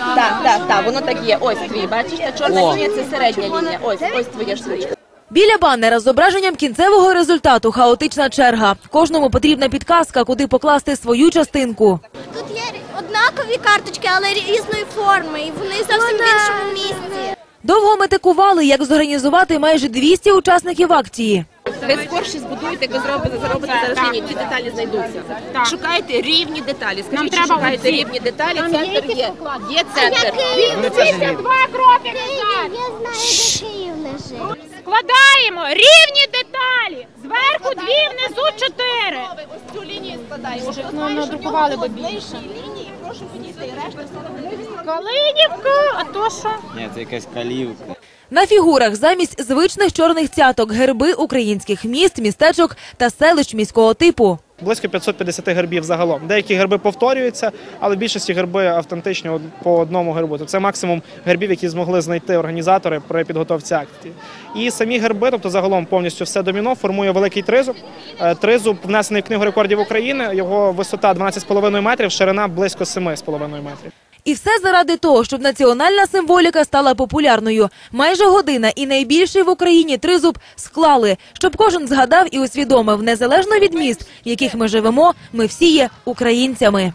Так, так, так, воно так є. Ось твій, бачиш, та чорна лінія це середня лінія. Ось, ось твоя штучка. Біля банера з зображенням кінцевого результату хаотична черга. Кожному потрібна підказка, куди покласти свою частинку. Тут є однакові карточки, але різної форми, і вони зовсім в іншому місці. Довго метикували, як зорганізувати майже 200 учасників акції. Ви скорше збудуєте, як ви зробите, заробите зараз лінії, ті деталі знайдуться. Шукайте рівні деталі. Скажіть, що шукаєте рівні деталі, центр є. Є центр. Два кроки Я знаю, де Київ лежить. Складаємо рівні деталі. Зверху дві, внизу чотири. Ось цю лінію складаємо. Вже Ну, надрукували би більше. лінії, прошу підійти, і решта все Калинівка, а то що? Ні, це якась калівка. На фігурах замість звичних чорних цяток герби українських міст, містечок та селищ міського типу. Близько 550 гербів загалом. Деякі герби повторюються, але більшості герби автентичні по одному гербу. Тобто це максимум гербів, які змогли знайти організатори при підготовці акції. І самі герби, тобто загалом повністю все доміно, формує великий тризуб. Е, Тризуб внесений в книгу рекордів України. Його висота 12,5 метрів, ширина близько 7,5 метрів. І все заради того, щоб національна символіка стала популярною. Майже година і найбільший в Україні тризуб склали, щоб кожен згадав і усвідомив, незалежно від міст, в яких ми живемо, ми всі є українцями.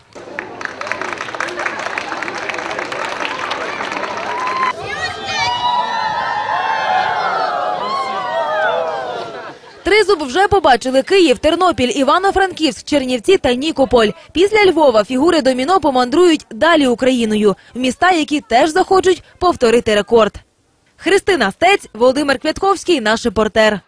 Тризуб вже побачили Київ, Тернопіль, Івано-Франківськ, Чернівці та Нікополь. Після Львова фігури доміно помандрують далі Україною в міста, які теж захочуть повторити рекорд. Христина Стець, Володимир Квятковський, наш репортер.